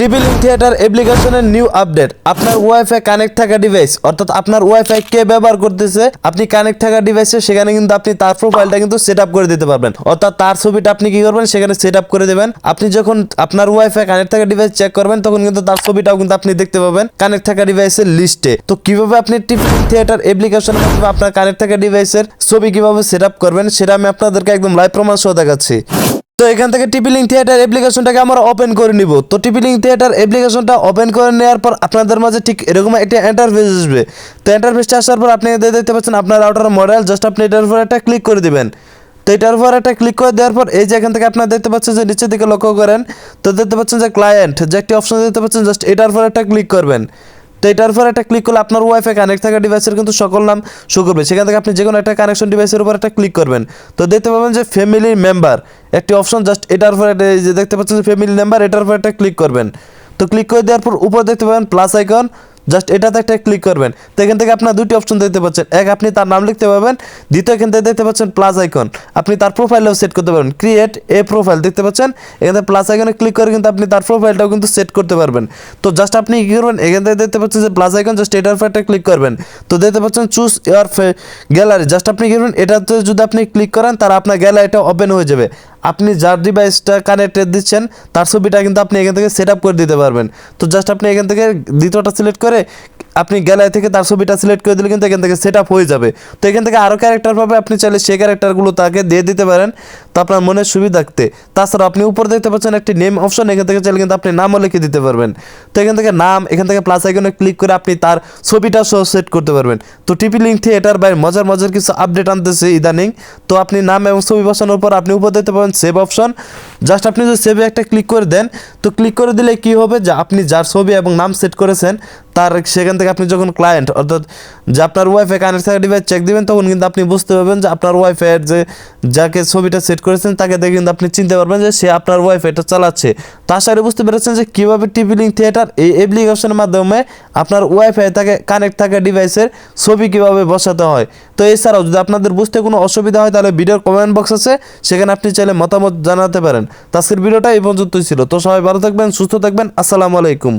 TV link theatre অ্যাপ্লিকেশনের new update আপনার wifi connect থাকা ডিভাইস অর্থাৎ আপনার ওয়াইফাই কে ব্যবহার করতেছে, আপনি কানেক্ট থাকা ডিভাইসে সেখানে কিন্তু আপনি তার প্রোফাইলটা কিন্তু সেট আপ করে দিতে পারবেন। অর্থাৎ তার ছবিটা আপনি কি করবেন, সেখানে সেট আপ করে দেবেন। আপনি যখন আপনার ওয়াইফাই কানেক্ট থাকা ডিভাইস চেক করবেন, তখন কিন্তু তার ছবিটাও কিন্তু আপনি দেখতে পাবেন কানেক্ট থাকা ডিভাইসের লিস্টে তো কীভাবে আপনি টিভি লিঙ্ক থিয়েটার অ্যাপ্লিকেশনের মাধ্যমে আপনার কানেক্ট থাকা ডিভাইসের ছবি কীভাবে সেট আপ করবেন, সেটা আমি আপনাদেরকে একদম লাইভ প্রমাণ সহ দেখাচ্ছি। তো এখান থেকে টিপি লিঙ্ক থিয়েটার অ্যাপ্লিকেশনটাকে আমরা ওপেন করে নিব। তো টিপি লিঙ্ক থিয়েটার অ্যাপ্লিকেশনটা ওপেন করে নেওয়ার পর আপনাদের মাঝে ঠিক এরকম একটা ইন্টারফেস আসবে। তো ইন্টারফেসটা আসার পর আপনি দেখতে পাচ্ছেন আপনার রাউটার মডেল জাস্ট আপনি এটার উপর একটা ক্লিক করে দিবেন। তো এটার উপর একটা ক্লিক করে দেওয়ার পর এই যে এখান থেকে আপনারা দেখতে পাচ্ছেন যে নিচের দিকে লক্ষ্য করেন, তো দেখতে পাচ্ছেন যে ক্লায়েন্ট যে একটি অপশন দেখতে পাচ্ছেন জাস্ট এটার উপর একটা ক্লিক করবেন। তো এটার উপর একটা ক্লিক করলে আপনার ওয়াইফাই কানেক্ট থাকা ডিভাইসের কিন্তু সকল নাম শো করবে। সেখান থেকে আপনি যে কোনো একটা কানেকশন ডিভাইসের উপর একটা ক্লিক করবেন। তো দেখতে পাবেন যে ফ্যামিলি মেম্বার একটি অপশন জাস্ট এটার উপর একটা যে দেখতে পাচ্ছেন ফ্যামিলি মেম্বার এটার উপর একটা ক্লিক করবেন। তো ক্লিক করে দেওয়ার পর উপর দেখতে পাবেন প্লাস আইকন জাস্ট এটাতে একটা ক্লিক করবেন। তো এখান থেকে আপনার দুটি অপশন দেখতে পাচ্ছেন। এক, আপনি তার নাম লিখতে পারবেন। দ্বিতীয় এখান থেকে দেখতে পাচ্ছেন প্লাস আইকন আপনি তার প্রোফাইলও সেট করতে পারবেন। ক্রিয়েট এ প্রোফাইল দেখতে পাচ্ছেন? এখান থেকে প্লাস আইকনে ক্লিক করে কিন্তু আপনি তার প্রোফাইলটাও কিন্তু সেট করতে পারবেন। তো জাস্ট আপনি কী করবেন? এখান থেকে দেখতে পাচ্ছেন যে প্লাস আইকন জাস্ট এটার উপর একটা ক্লিক করবেন। তো দেখতে পাচ্ছেন চুজ ইয়ার গ্যালারি জাস্ট আপনি কী করবেন? এটাতে যদি আপনি ক্লিক করেন তার আপনার গ্যালারিটা ওপেন হয়ে যাবে। আপনি যার ডিভাইসটা কানেক্টেড দিচ্ছেন, তার ছবিটা কিন্তু আপনি এখান থেকে সেট আপ করে দিতে পারবেন। তো জাস্ট আপনি এখান থেকে দ্বিতীয়টা সিলেক্ট করে আপনি গ্যালারি থেকে তার ছবিটা সিলেক্ট করে দিলে কিন্তু এখান থেকে সেট আপ হয়ে যাবে। তো এখান থেকে আরও ক্যারেক্টার পাবে, আপনি চাইলে সেই ক্যারেক্টারগুলো তাকে দিয়ে দিতে পারেন। তো আপনার মনের সুবিধার্থে। তাছাড়া আপনি উপর দেখতে পাচ্ছেন একটি নেম অপশন এখান থেকে চাইলে কিন্তু আপনি নামও লিখে দিতে পারবেন। তো এখান থেকে নাম, এখান থেকে প্লাস আইকনে ক্লিক করে আপনি তার ছবিটা সহ সেট করতে পারবেন। তো টিপি লিঙ্ক থিয়েটার বাই মজার মজার কিছু আপডেট আনতেছে ইদানিং। তো আপনি নাম এবং ছবি বসানোর পর আপনি উপর দেখতে পাবেন সেভ অপশন জাস্ট আপনি যদি সেভে একটা ক্লিক করে দেন, তো ক্লিক করে দিলে কি হবে? যে আপনি যার ছবি এবং নাম সেট করেছেন, তার সেখান থেকে আপনি যখন ক্লায়েন্ট অর্থাৎ যে আপনার ওয়াইফাই কানেক্ট থাকা ডিভাইস চেক দেবেন, তখন কিন্তু আপনি বুঝতে পারবেন যে আপনার ওয়াইফাইয়ের যে, যাকে ছবিটা সেট করেছেন, তাকে দেখে কিন্তু আপনি চিনতে পারবেন যে সে আপনার ওয়াইফাইটা চালাচ্ছে। তো আশা করি বুঝতে পেরেছেন যে কীভাবে টিভি লিঙ্ক থিয়েটার এই অ্যাপ্লিকেশনের মাধ্যমে আপনার ওয়াইফাই থাকে কানেক্ট থাকা ডিভাইসের ছবি কীভাবে বসাতে হয়। তো এছাড়াও যদি আপনাদের বুঝতে কোনো অসুবিধা হয়, তাহলে ভিডিওর কমেন্ট বক্স আছে, সেখানে আপনি চাইলে মতামত জানাতে পারেন। তো ভিডিওটা এই পর্যন্তই ছিল। তো সবাই ভালো থাকবেন সুস্থ থাকবেন। আসসালামু আলাইকুম।